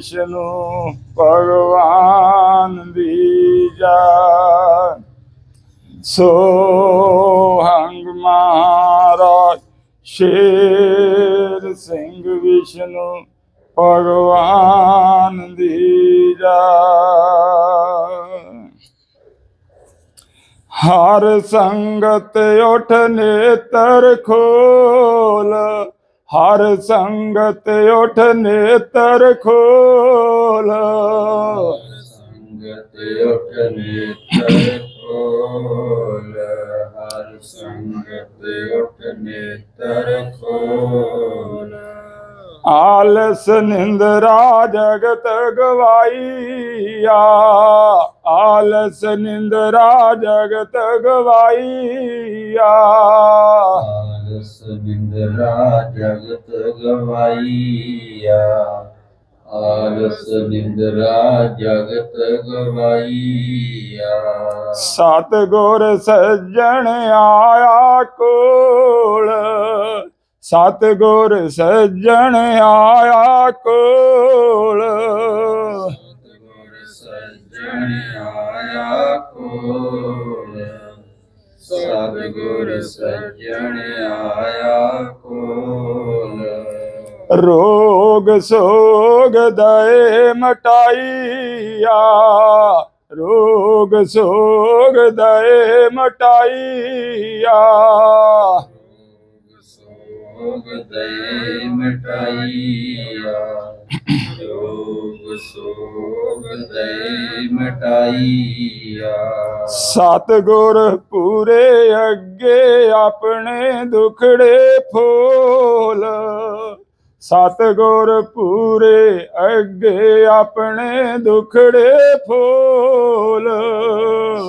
ਵਿਸ਼ਨੂੰ ਭਗਵਾਨ ਦੀ ਜੈ। ਸੋ ਹੰਗ ਮਹਾਰਾਜ, ਸ਼ੇਰ ਸਿੰਘ ਵਿਸ਼ਨੂੰ ਭਗਵਾਨ ਦੀ ਜੈ। ਹਰ ਸੰਗਤ ਉਠ ਨੇਤਰ ਖੋਲ ਹਰ ਸੰਗਤ ਉਠ ਨੇਤਰ ਖੋਲ। ਸੰਗਤ ਉਠ ਨੇਤਰ ਖੋਲ ਹਰ ਸੰਗਤ ਉਠ ਨੇਤਰ ਖੋਲ ਆਲਸ ਨਿੰਦਰਾ ਜਗਤ ਗਵਾਈਆ। ਆਲਸ ਨਿੰਦਰਾ ਜਗਤ ਗਵਾਈਆ। ਨਿੰਦਰਾ ਜਗਤ ਗਵਾਈਆ। ਆਲਸ ਨਿੰਦਰਾ ਜਗਤ ਗਵਾਈਆ। ਸਤ ਗੁਰ ਸੱਜਣ ਆਇਆ ਕੋਲ। ਸਤ ਗੁਰ ਸੱਜਣ ਆਇਆ ਕੋਲ। ਸਤਿਗੁਰ ਸੱਜਣ ਆਇਆ ਕੋਲ। ਸਤਿਗੁਰ ਸੱਜਣ ਆਇਆ ਕੋਲ। ਰੋਗ ਸੋਗ ਦਏ ਮਟਾਈਆ। ਰੋਗ ਸੋਗ ਦਏ ਮਟਾਈਆ। ਸੋਗ ਦੇ ਮਟਾਈਆ। ਰੋਗ ਸੋਗ ਦੇ ਮਟਾਈਆ। ਸਤਿਗੁਰ ਪੂਰੇ ਅੱਗੇ ਆਪਣੇ ਦੁਖੜੇ ਫੋਲ। ਸਤਿਗੁਰ ਪੂਰੇ ਅੱਗੇ ਆਪਣੇ ਦੁਖੜੇ ਫੋਲ।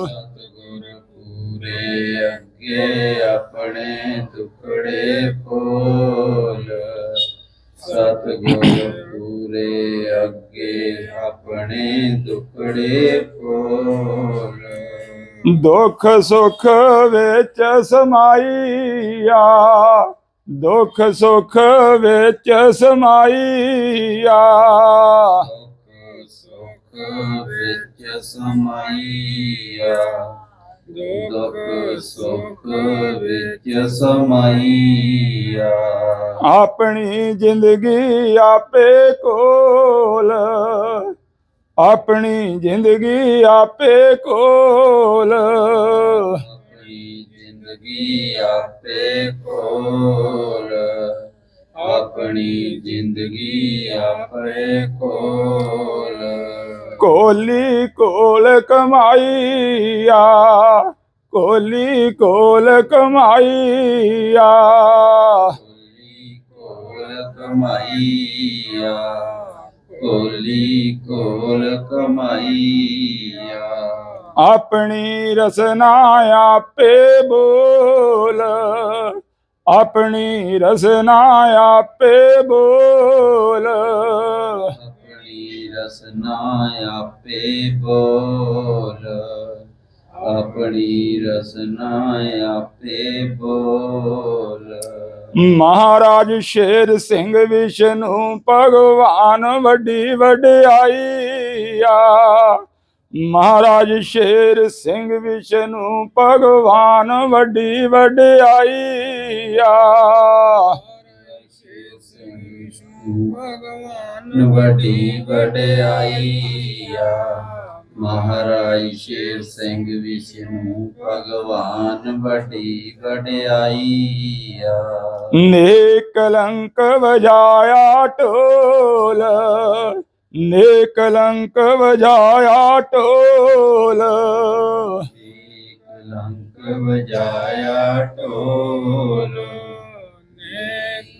ਸਤਿਗੁਰ ਪੂਰੇ ਅੱਗੇ ਆਪਣੇ ਦੁਖੜੇ ਫੋਲ ਸਤਿਗੁਰ ਪੂਰੇ ਅੱਗੇ ਆਪਣੇ ਦੁਖੜੇ ਫੋਲ ਦੁੱਖ ਸੁਖ ਵਿੱਚ ਸਮਾਈਆ। ਦੁੱਖ ਸੁਖ ਵਿੱਚ ਸਮਾਈਆ। ਦੁੱਖ ਸੁਖ ਵਿੱਚ ਸਮਾਈਆ। ਦੁੱਖ ਸੁਖ ਵਿੱਚ ਸਮਾਈਆ। ਆਪਣੀ ਜ਼ਿੰਦਗੀ ਆਪੇ ਕੋਲ। ਆਪਣੀ ਜ਼ਿੰਦਗੀ ਆਪੇ ਕੋਲ। ਆਪਣੀ ਜ਼ਿੰਦਗੀ ਆਪੇ ਕੋਲ। ਆਪਣੀ ਜ਼ਿੰਦਗੀ ਆਪੇ ਕੋਲ। ਕੋਲੀ ਕੋਲ ਕਮਾਈਆ ਕੋਲੀ ਕੋਲ ਕਮਾਈਆ। ਕੋਲੀ ਕੋਲ ਕਮਾਈਆ ਕੋਲੀ ਕੋਲ ਕਮਾਈਆ। ਆਪਣੀ ਰਸਨਾ ਆਪੇ ਬੋਲ ਆਪਣੀ ਰਸਨਾ ਆਪੇ ਬੋਲ। ਰਸਨਾ ਆਪੇ ਬੋਲ। ਆਪਣੀ ਰਸਨਾ ਆਪੇ ਬੋਲ। ਮਹਾਰਾਜ ਸ਼ੇਰ ਸਿੰਘ ਵਿਸ਼ਨੂੰ ਭਗਵਾਨ ਵੱਡੀ ਵਡਿਆਈ ਆ ਮਹਾਰਾਜ ਸ਼ੇਰ ਸਿੰਘ ਵਿਸ਼ਨੂੰ ਭਗਵਾਨ ਵੱਡੀ ਵਡਿਆਈ ਆ ਭਗਵਾਨ ਵੱਡੀ ਵਡਿਆਈ ਆ। ਮਹਾਰਾਜ ਸ਼ੇਰ ਸਿੰਘ ਵਿਸ਼ਨੂੰ ਭਗਵਾਨ ਵੱਡੀ ਵਡਿਆਈ ਆ। ਨੇ ਕਲੰਕ ਵਜਾਇਆ ਢੋਲ ਨੇ ਕਲੰਕ ਵਜਾਇਆ ਢੋਲ। ਕਲੰਕ ਵਜਾਇਆ ਢੋਲ। ਨੇ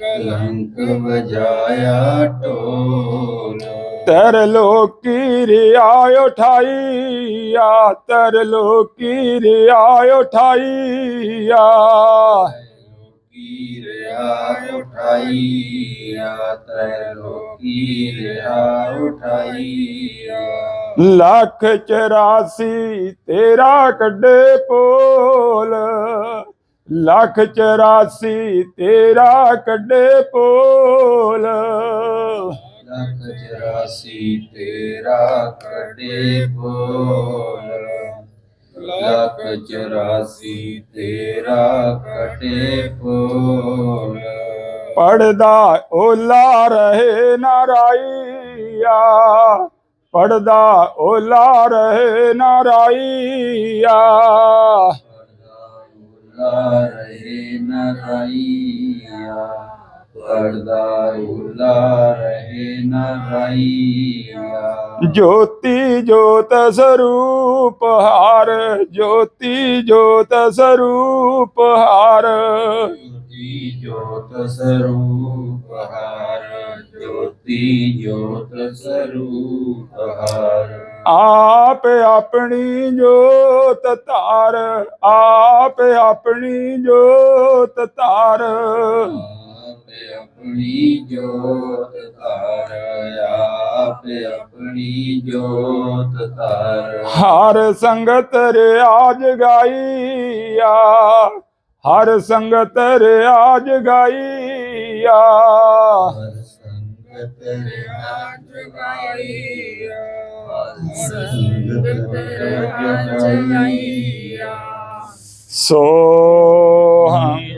ਕਲੰਕ ਵਜਾਇਆ ਢੋਲ। ਤਰ ਲੋਕੀ ਰਿਆ ਉਠਾਈਆ ਤਰ ਲੋਕੀ ਰਿਆ ਉਠਾਈਆ। ਲੋਕੀ ਰਿਆ ਉਠਾਈਆ ਤੈ ਲੋਕੀ ਰਿਆ ਉਠਾਈਆ। ਲੱਖ 84 ਤੇਰਾ ਕੱਢੇ ਪੋਲ। ਲੱਖ 84 ਤੇਰਾ ਕੱਢੇ ਪੋਲ। ਲੱਖ ਚਰਾਸੀ ਤੇਰਾ ਕੱਢੇ ਬੋਲ ਲੱਖ ਚਰਾਸੀ ਤੇਰਾ ਕੱਢੇ ਬੋਲ ਪੜਦਾ ਓਲਾ ਰਹੇ ਨਾਰਾਈਆ। ਪੜਦਾ ਓਲਾ ਰਹੇ ਨਾਰਾਈਆ। ਪਰਦਾ ਰਹੇ ਨ ਰਾਈਆ ਪਰਦਾ ਉਲਾ ਰਹੇ ਨ ਰਾਈਆ ਜੋਤੀ ਜੋਤ ਸਰੂਪ ਹਾਰ ਜੋਤੀ ਜੋਤ ਸਰੂਪ ਹਾਰ ਜੋਤੀ ਜੋਤ ਸਰੂਪ ਹਾਰ ਜੋਤੀ ਜੋਤ ਸਰੂਪ ਹਾਰ। ਆਪ ਆਪਣੀ ਜੋਤ ਧਾਰ ਆਪ ਆਪਣੀ ਜੋਤ ਧਾਰ। ਆਪ ਆਪਣੀ ਜੋਤ ਧਾਰ ਆਪ ਆਪਣੀ ਜੋਤ ਧਾਰ। ਹਰ ਸੰਗਤ ਰਿਆਜ ਗਾਈਆ ਹਰ ਸੰਗਤ ਰਿਆਜ ਗਾਈਆ। ਹਰ ਸੰਗਤ ਰਿਆਜ ਗਾਈਆ ਹਰ ਸੰਗਤ ਰਿਆਜ ਗਾਈਆ ਸੋ ਹੰਗ